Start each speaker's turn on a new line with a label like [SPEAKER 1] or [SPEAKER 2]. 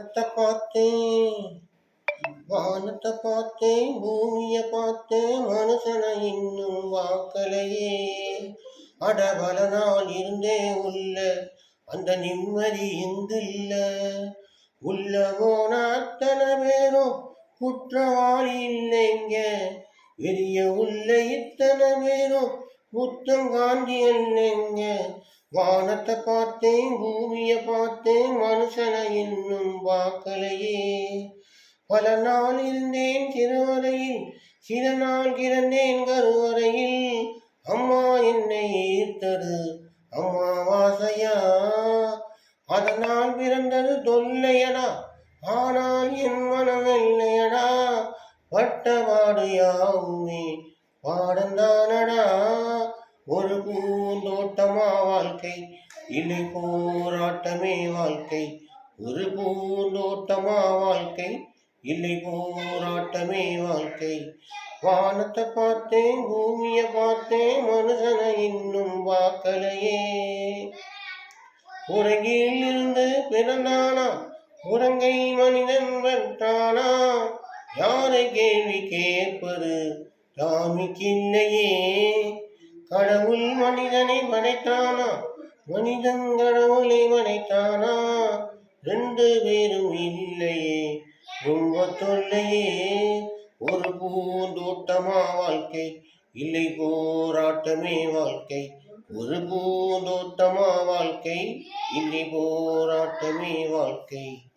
[SPEAKER 1] வானத்தை பார்த்தேன் வானத்தை பார்த்தேன் பூமிய பார்த்தேன் மனுஷனை இன்னும் வாக்கலையே. அட பல நாள் இருந்தே உள்ள அந்த நிம்மதி எங்கில்ல உள்ள போன அத்தனை பேரும் குற்றவாளி இல்லைங்க. பெரிய உள்ள இத்தனை பேரும் புத்தம் காந்தி வானத்தை பார்த்தேன் பூமிய பார்த்தேன் மனுஷனை இன்னும் பார்க்கலையே பல நாள் இருந்தேன் சிறுவரையில் சில நாள் கிடந்தேன் கருவறையில். அம்மா என்னை ஈர்த்தது அம்மாவாசையா அதனால் பிறந்தது தொல்லையடா ஆனால் என் மனம் இல்லையடா பட்டபாடு யாவுமே பாடந்தானடா ஒரு பூந்தோட்டமா வாழ்க்கை இல்லை போராட்டமே வாழ்க்கை. ஒரு பூந்தோட்டமா வாழ்க்கை இல்லை போராட்டமே வாழ்க்கை. வானத்தை பார்த்தேன் பூமியை பார்த்தேன் மனுஷனை இன்னும் பார்க்கலையே. உறங்கில் இருந்து பிறந்தானா உறங்கை மனிதன் வென்றானா? யாரை கேள்வி கேட்பது? சாமிக்கில்லையே கடவுள் மனிதனை படைத்தானா மனிதன் கடவுளை மனைத்தானா? ரெண்டு பேரும் இல்லையே. ரொம்ப தொல்லையே. ஒரு பூந்தோட்டமா வாழ்க்கை இல்லை போராட்டமே வாழ்க்கை. ஒரு பூந்தோட்டமா வாழ்க்கை இல்லை போராட்டமே வாழ்க்கை.